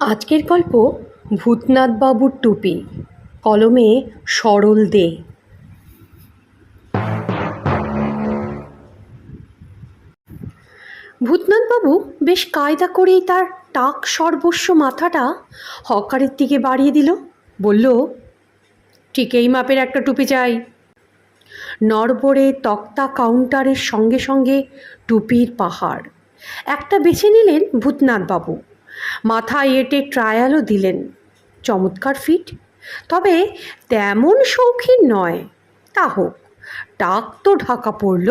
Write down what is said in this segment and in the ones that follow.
আজকের গল্প ভূতনাথ বাবুর টুপি, কলমে সরল দে। ভূতনাথবাবু বেশ কায়দা করেই তার টাক সর্বস্ব মাথাটা হকারের দিকে বাড়িয়ে দিল। বলল, ঠিক এই মাপের একটা টুপি চাই। নড়বড়ে তক্তা কাউন্টারের সঙ্গে সঙ্গে টুপির পাহাড়। একটা বেছে নিলেন ভূতনাথবাবু। মাথায় এঁটে ট্রায়ালও দিলেন। চমৎকার ফিট তবে তেমন শৌখিন নয়। তা হোক, টাক তো ঢাকা পড়ল,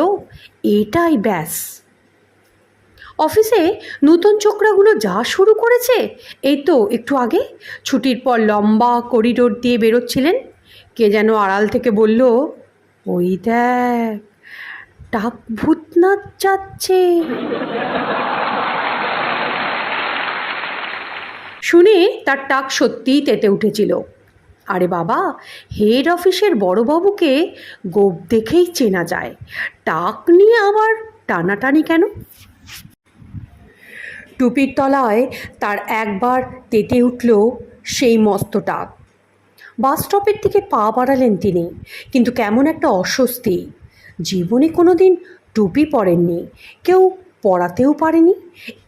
এটাই ব্যাস। অফিসে নতুন ছোকরাগুলো যা শুরু করেছে, এই তো একটু আগে ছুটির পর লম্বা করিডোর দিয়ে বেরোচ্ছিলেন। কে যেন আড়াল থেকে বলল, ওই দেখ, টাক ভূতনাথ যাচ্ছে। শুনে তার টাক সত্যিই তেতে উঠেছিল। আরে বাবা হেড অফিসের বড়বাবুকে গোপ দেখেই চেনা যায়। টাক নিয়ে আবার টানাটানি কেন? টুপির তলায় তার একবার তেতে উঠল সেই মস্ত টাক। বাস স্টপের দিকে পা বাড়ালেন তিনি, কিন্তু কেমন একটা অস্বস্তি। জীবনে কোনো দিন টুপি পরেননি, কেউ পরাতেও পারেনি,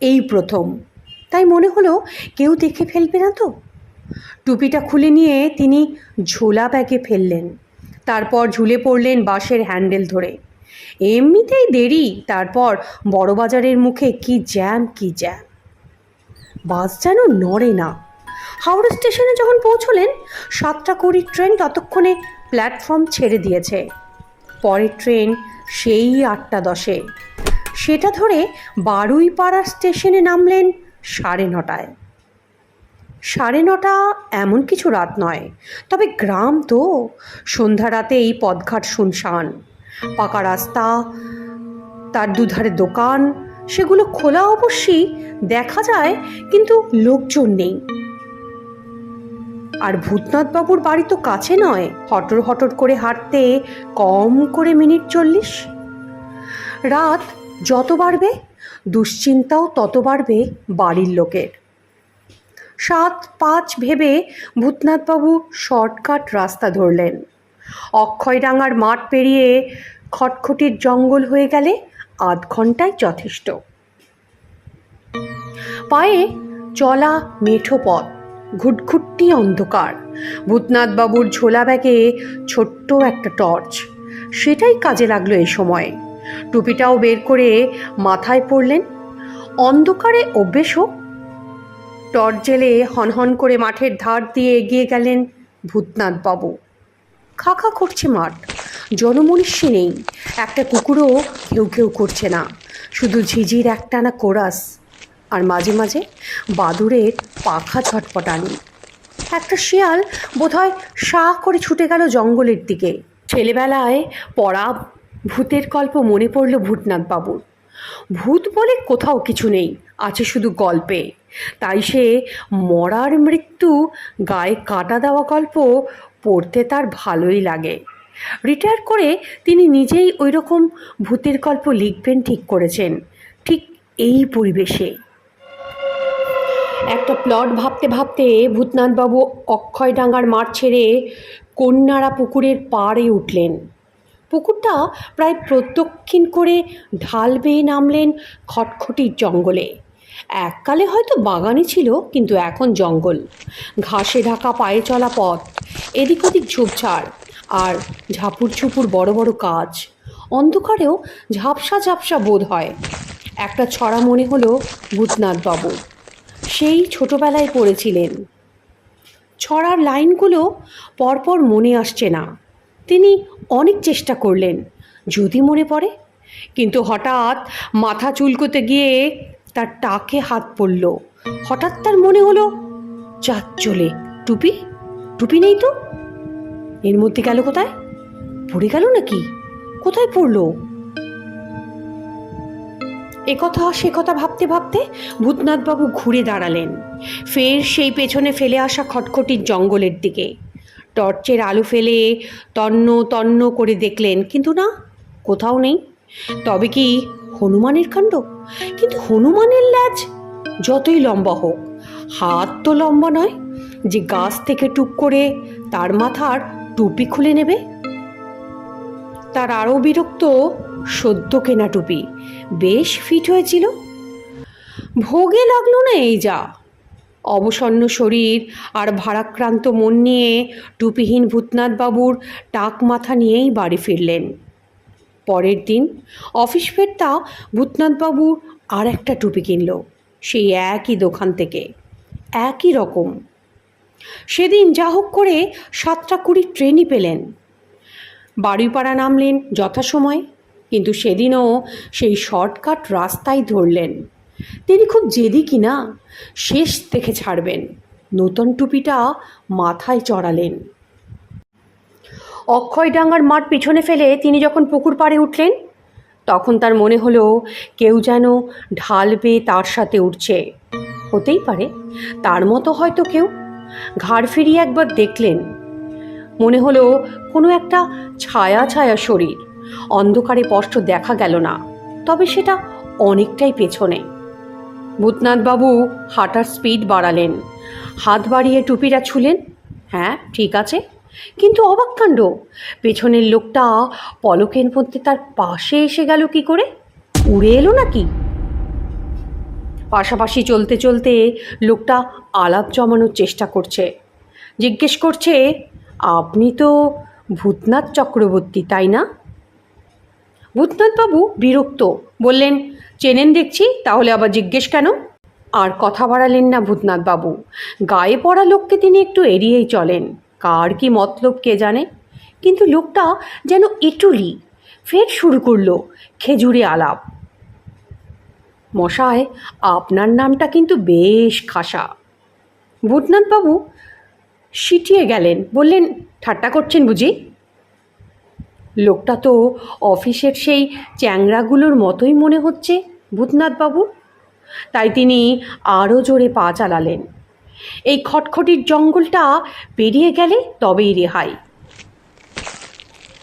এই প্রথম। তাই মনে হলো কেউ দেখে ফেলবে না তো। টুপিটা খুলে নিয়ে তিনি ঝোলা ব্যাগে ফেললেন। তারপর ঝুলে পড়লেন বাসের হ্যান্ডেল ধরে। এমনিতেই দেরি, তারপর বড়বাজারের মুখে কি জ্যাম কি জ্যাম। বাস যেন নড়ে না। হাওড়া স্টেশনে যখন পৌঁছলেন, সাতটা কুড়ি ট্রেন ততক্ষণে প্ল্যাটফর্ম ছেড়ে দিয়েছে। পরের ট্রেন সেই আটটা দশে। সেটা ধরে বারুইপাড়া স্টেশনে নামলেন সাড়ে নটায়। সাড়ে নটা এমন কিছু রাত নয়, তবে গ্রাম তো। সন্ধ্যা রাতে এই পদঘাট শুনশান। পাকা রাস্তা, তার দুধারে দোকান, সেগুলো খোলা অবশ্যই দেখা যায়, কিন্তু লোকজন নেই। আর ভূতনাথবাবুর বাড়ি তো কাছে নয়, হটর হটর করে হাঁটতে কম করে মিনিট চল্লিশ। রাত যত বাড়বে দুশ্চিন্তাও তত বাড়বে বাড়ির লোকের। সাত পাঁচ ভেবে ভূতনাথবাবু শর্টকাট রাস্তা ধরলেন। অক্ষয়ডাঙ্গার মাঠ পেরিয়ে খটখটির জঙ্গল হয়ে গেলে আধ ঘন্টায় যথেষ্ট। পায়ে চলা মেঠো পথ ঘুটঘুটটি অন্ধকার। ভূতনাথবাবুর ঝোলা ব্যাগে ছোট্ট একটা টর্চ, সেটাই কাজে লাগল এই সময়। টুপিটাও বের করে মাথায় পড়লেন। অন্ধকারে অভ্যেস হোক টর্চ জেলে হনহন করে মাঠের ধার দিয়ে এগিয়ে গেলেন ভূতনাথবাবু। খাখা করছে মাঠ। জনমনুষ্যী নেই। একটা কুকুরও কেউ কেউ করছে না। শুধু ঝিঝির একটানা কোরাস। আর মাঝে মাঝে বাদুরের পাখা ছটপটানি একটা শিয়াল বোধহয় শাহ করে ছুটে গেল জঙ্গলের দিকে। ছেলেবেলায় পড়া ভূতের গল্প মনে পড়ল ভূতনাথবাবুর। ভূত বলে কোথাও কিছু নেই, আছে শুধু গল্পে। তাই সে মরার মৃত্যু গায়ে কাটা দেওয়া গল্প পড়তে তার ভালোই লাগে। রিটায়ার করে তিনি নিজেই ওই রকম ভূতের গল্প লিখবেন ঠিক করেছেন, ঠিক এই পরিবেশে। একটা প্লট ভাবতে ভাবতে ভূতনাথবাবু অক্ষয়ডাঙ্গার মাঠ ছেড়ে কন্যারা পুকুরের পাড়ে উঠলেন। পুকুরটা প্রায় প্রদক্ষিণ করে ঢাল বেয়ে নামলেন খটখটির জঙ্গলে। এককালে হয়তো বাগানই ছিল, কিন্তু এখন জঙ্গল। ঘাসে ঢাকা পায়ে চলা পথ, এদিক ওদিক ঝোপঝাড় আর ঝাপুর ঝুপুর বড় বড় কাজ। অন্ধকারেও ঝাপসা ঝাপসা বোধ হয়। একটা ছড়া মনে হলো ভূতনাথবাবু। সেই ছোটবেলায় পড়েছিলেন। ছড়ার লাইনগুলো পরপর মনে আসছে না। তিনি অনেক চেষ্টা করলেন, যদি মনে পড়ে। কিন্তু হঠাৎ মাথা চুলকোতে গিয়ে তার টাকে হাত পড়ল। হঠাৎ তার মনে হলো চাঁদ চলে, টুপি? টুপি নেই তো? এর মধ্যে গেল কোথায়? পড়ে গেল নাকি? কোথায় পড়ল? একথা সে কথা ভাবতে ভাবতে ভূতনাথবাবু ঘুরে দাঁড়ালেন। ফের সেই পেছনে ফেলে আসা খটখটির জঙ্গলের দিকে। টর্চের আলো ফেলে তন্ন তন্ন করে দেখলেন। কিন্তু না, কোথাও নেই। তবে কি হনুমানের কাণ্ড? কিন্তু হনুমানের ল্যাজ যতই লম্বা হোক, হাত তো লম্বা নয়। যে গাছ থেকে টুক করে তার মাথার টুপি খুলে নেবে? তার আরও বিরক্ত সদ্য কেনা টুপি বেশ ফিট হয়েছিল। ভোগে লাগল না এই যা। অবসন্ন শরীর আর ভারাক্রান্ত মন নিয়ে টুপিহীন ভূতনাথ বাবুর টাক মাথা নিয়েই বাড়ি ফিরলেন। পরের দিন অফিস ফেরতা ভূতনাথবাবু আর একটা টুপি কিনল, সেই একই দোকান থেকে, একই রকম। সেদিন যা হোক করে সাতটা কুড়ি ট্রেনই পেলেন। বাড়িপাড়া নামলেন যথাসময়, কিন্তু সেদিনও সেই শর্টকাট রাস্তায় ধরলেন। তিনি খুব জেদি কিনা শেষ দেখে ছাড়বেন। নতুন টুপিটা মাথায় চড়ালেন। অক্ষয়ডাঙ্গার মাঠ পিছনে ফেলে তিনি যখন পুকুর পাড়ে উঠলেন, তখন তার মনে হলো কেউ যেন ঢাল বেয়ে তার সাথে উঠছে হতেই পারে, তার মতো হয়তো কেউ। ঘাড় ফিরিয়ে একবার দেখলেন। মনে হলো কোনো একটা ছায়া ছায়া শরীর। অন্ধকারে স্পষ্ট দেখা গেল না। তবে সেটা অনেকটাই পেছনে। ভূতনাথবাবু হাঁটার স্পিড বাড়ালেন। হাত বাড়িয়ে টুপিটা ছুলেন। হ্যাঁ ঠিক আছে। কিন্তু অবাক কাণ্ড। পেছনের লোকটা পলকের মধ্যে তার পাশে এসে গেল কি করে? উড়ে এলো নাকি? পাশাপাশি চলতে চলতে লোকটা আলাপ জমানোর চেষ্টা করছে। জিজ্ঞেস করছে, আপনি তো ভূতনাথ চক্রবর্তী, তাই না? ভূতনাথবাবু বিরক্ত। বললেন চেনেন দেখছি, তাহলে আবার জিজ্ঞেস কেন? আর কথা বাড়ালেন না ভূতনাথবাবু। গায়ে পড়া লোককে তিনি একটু এড়িয়েই চলেন। কার কি মতলব কে জানে? কিন্তু লোকটা যেন এটুলি। ফের শুরু করল খেজুরে আলাপ। মশায়, আপনার নামটা কিন্তু বেশ খাসা। ভূতনাথবাবু সিটিয়ে গেলেন। বললেন, ঠাট্টা করছেন বুঝি? লোকটা তো অফিসের সেই চ্যাংরাগুলোর মতোই মনে হচ্ছে, ভূতনাথবাবু। তাই তিনি আরও জোরে পা চালালেন। এই খটখটির জঙ্গলটা পেরিয়ে গেলে তবেই রেহাই।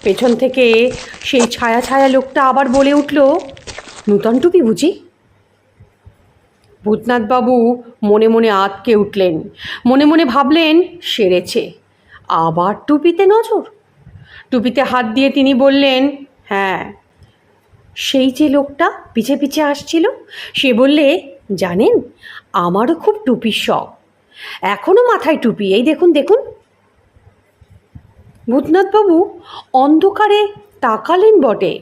পেছন থেকে সেই ছায়া ছায়া লোকটা আবার বলে উঠল, নূতন টুপি বুঝি? ভূতনাথবাবু মনে মনে আতকে উঠলেন, মনে মনে ভাবলেন, সেরেছে, আবার টুপিতে নজর? টুপিতে হাত দিয়ে তিনি বললেন হ্যাঁ। সেই যে লোকটা পিছে পিছে আসছিল, সে বললে, জানেন, আমারও খুব টুপির শখ। এখনও মাথায় টুপি। এই দেখুন দেখুন। ভূতনাথবাবু অন্ধকারে তাকালেন বটে,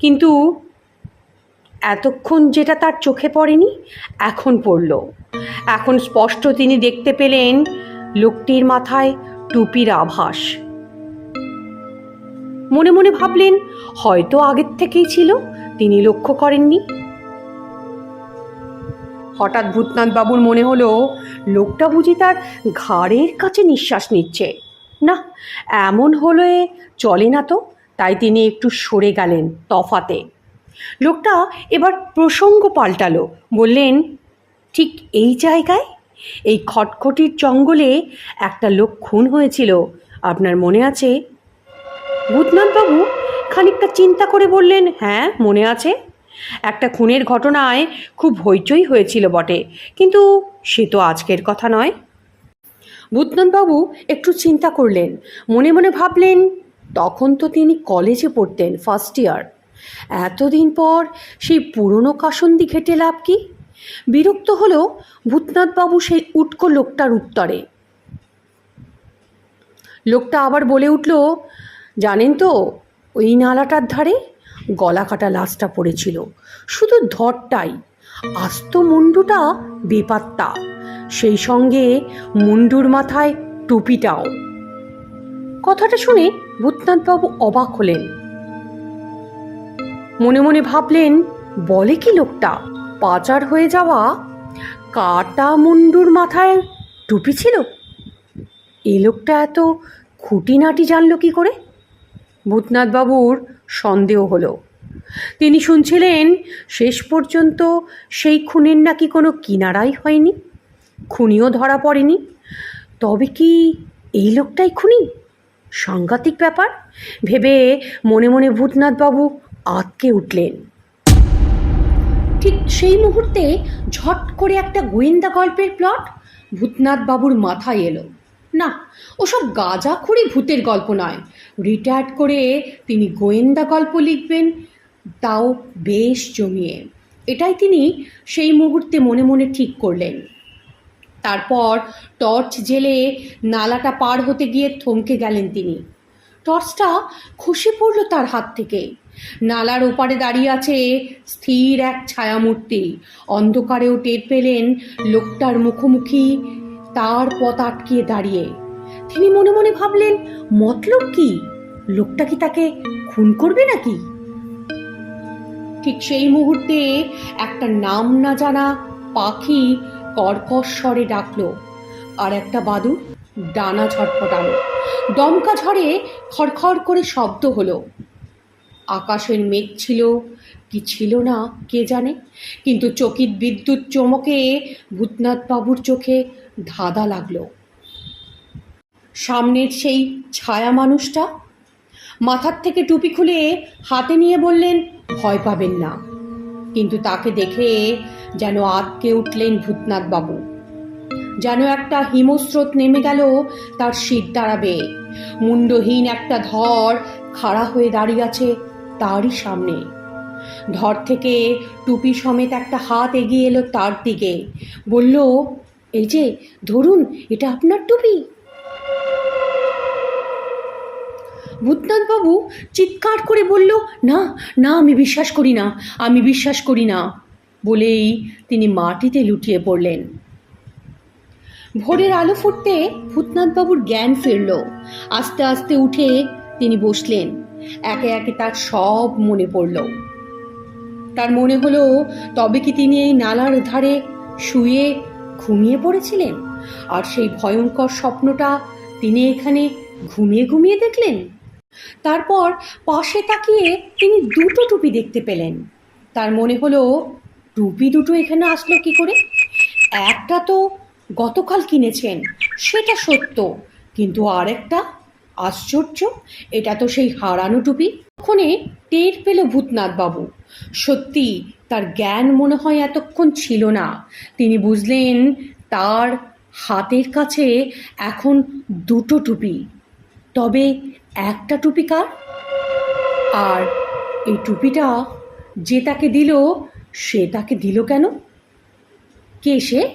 কিন্তু এতক্ষণ যেটা তার চোখে পড়েনি, এখন পড়ল। এখন স্পষ্ট তিনি দেখতে পেলেন লোকটির মাথায় টুপির আভাস। মনে মনে ভাবলেন, হয়তো আগের থেকেই ছিল, তিনি লক্ষ্য করেননি। হঠাৎ ভূতনাথ বাবুর মনে হলো, লোকটা বুঝি তার ঘাড়ের কাছে নিঃশ্বাস নিচ্ছে। না, এমন হলে চলে না তো, তাই তিনি একটু সরে গেলেন তফাতে। লোকটা এবার প্রসঙ্গ পাল্টালো, বললেন, ঠিক এই জায়গায়? এই খটখটির জঙ্গলে একটা লোক খুন হয়েছিল। আপনার মনে আছে ভূতনাথবাবু খানিকটা চিন্তা করে বললেন হ্যাঁ মনে আছে। একটা খুনের ঘটনায় খুব হইচই হয়েছিল বটে, কিন্তু সে তো আজকের কথা নয়। ভূতনাথবাবু একটু চিন্তা করলেন, মনে মনে ভাবলেন, তখন তো তিনি কলেজে পড়তেন ফার্স্ট ইয়ার এতদিন পর সেই পুরনো কাসন্দি ঘেটে লাভ কি? বিরক্ত হলো ভূতনাথবাবু সেই উটকো লোকটার উত্তরে। লোকটা আবার বলে উঠল জানেন তো, ওই নালাটার ধারে গলা কাটা লাশটা পড়েছিল। শুধু ধরটাই। আস্ত মুন্ডুটা বেপাত্তা। সেই সঙ্গে মুন্ডুর মাথায় টুপিটাও। কথাটা শুনে ভূতনাথবাবু অবাক হলেন। মনে মনে ভাবলেন, বলে কি লোকটা? পাচার হয়ে যাওয়া কাটা মুন্ডুর মাথায় টুপি ছিল? এই লোকটা এত খুঁটিনাটি জানলো কি করে? ভূতনাথবাবুর সন্দেহ হলো। তিনি শুনছিলেন, শেষ পর্যন্ত সেই খুনের নাকি কোনো কিনারাই হয়নি? খুনিও ধরা পড়েনি? তবে কি এই লোকটাই খুনি? সাংঘাতিক ব্যাপার। ভেবে মনে মনে ভূতনাথবাবু আতকে উঠলেন। ঠিক সেই মুহূর্তে ঝট করে একটা গোয়েন্দা গল্পের প্লট ভূতনাথ বাবুর মাথায় এলো। না, ওসব গাঁজাখুরি ভূতের গল্প নয়। রিটায়ার্ড করে তিনি গোয়েন্দা গল্প লিখবেন, তাও বেশ জমিয়ে। এটাই তিনি সেই মুহূর্তে মনে মনে ঠিক করলেন। তারপর টর্চ জেলে নালাটা পার হতে গিয়ে থমকে গেলেন তিনি। টর্চটা খসে পড়ল তার হাত থেকে। নালার ওপারে দাঁড়িয়ে আছে স্থির এক ছায়ামূর্তি। অন্ধকারেও টের পেলেন লোকটার মুখোমুখি তার পথ আটকিয়ে দাঁড়িয়ে। তিনি মনে মনে ভাবলেন, মতলব কি? লোকটা কি তাকে খুন করবে নাকি? ঠিক সেই মুহূর্তে একটা নাম না জানা পাখি কর্কশ স্বরে ডাকলো, আর একটা বাদুর ডানা ঝটপটালো দমকা ঝড়ে খড়খড় করে শব্দ হলো। আকাশের মেঘ ছিল কি ছিল না, কে জানে? কিন্তু চকিত বিদ্যুৎ চমকে ভূতনাথ বাবুর চোখে ধাঁধা লাগল। সামনের সেই ছায়া মানুষটা? মাথার থেকে টুপি খুলে হাতে নিয়ে বললেন, ভয় পাবেন না। কিন্তু তাকে দেখে যেন আতকে উঠলেন ভূতনাথ বাবু যেন একটা হিমস্রোত নেমে গেল তার শীত দাঁড়াবে মুন্ডহীন একটা ধর খাড়া হয়ে দাঁড়িয়ে আছে তারই সামনে। ধর থেকে টুপি সমেত একটা হাত এগিয়ে এলো তার দিকে। বলল, এই যে, ধরুন, এটা আপনার টুপি। ভূতনাথবাবু চিৎকার করে বলল, না না, আমি বিশ্বাস করি না, আমি বিশ্বাস করি না। বলেই তিনি মাটিতে লুটিয়ে পড়লেন। ভোরের আলো ফুটতে ভূতনাথবাবুর জ্ঞান ফিরল। আস্তে আস্তে উঠে তিনি বসলেন। একে একে তার সব মনে পড়ল। তার মনে হলো, তবে কি তিনি এই নালার ধারে শুয়ে ঘুমিয়ে পড়েছিলেন? আর সেই ভয়ঙ্কর স্বপ্নটা তিনি এখানে ঘুমিয়ে ঘুমিয়ে দেখলেন? তারপর পাশে তাকিয়ে তিনি দুটো টুপি দেখতে পেলেন। তার মনে হলো, টুপি দুটো এখানে আসলো কি করে? একটা তো গতকাল কিনেছেন, সেটা সত্য। কিন্তু আরেকটা আশ্চর্য, এটা তো সেই হারানো টুপি। ওখানে টের পেল ভূতনাথ বাবু সত্যি তার জ্ঞান মনে হয় এতক্ষণ ছিল না। তিনি বুঝলেন তার হাতের কাছে এখন দুটো টুপি। তবে একটা টুপি কার? আর এই টুপিটা যে তাকে দিল সে তাকে দিল কেন? কে সে?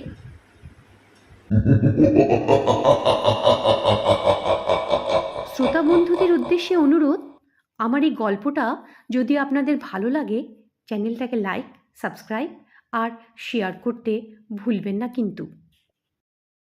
শ্রোতা বন্ধুদের উদ্দেশ্যে অনুরোধ আমার এই গল্পটা যদি আপনাদের ভালো লাগে, চ্যানেলটাকে লাইক সাবস্ক্রাইব আর শেয়ার করতে ভুলবেন না কিন্তু।